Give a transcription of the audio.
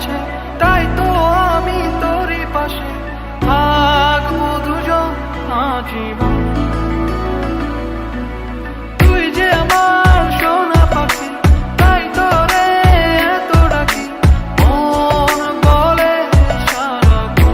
আছে তাই তো আমি তোরই পাশে। থাকব দুজন আজীবন।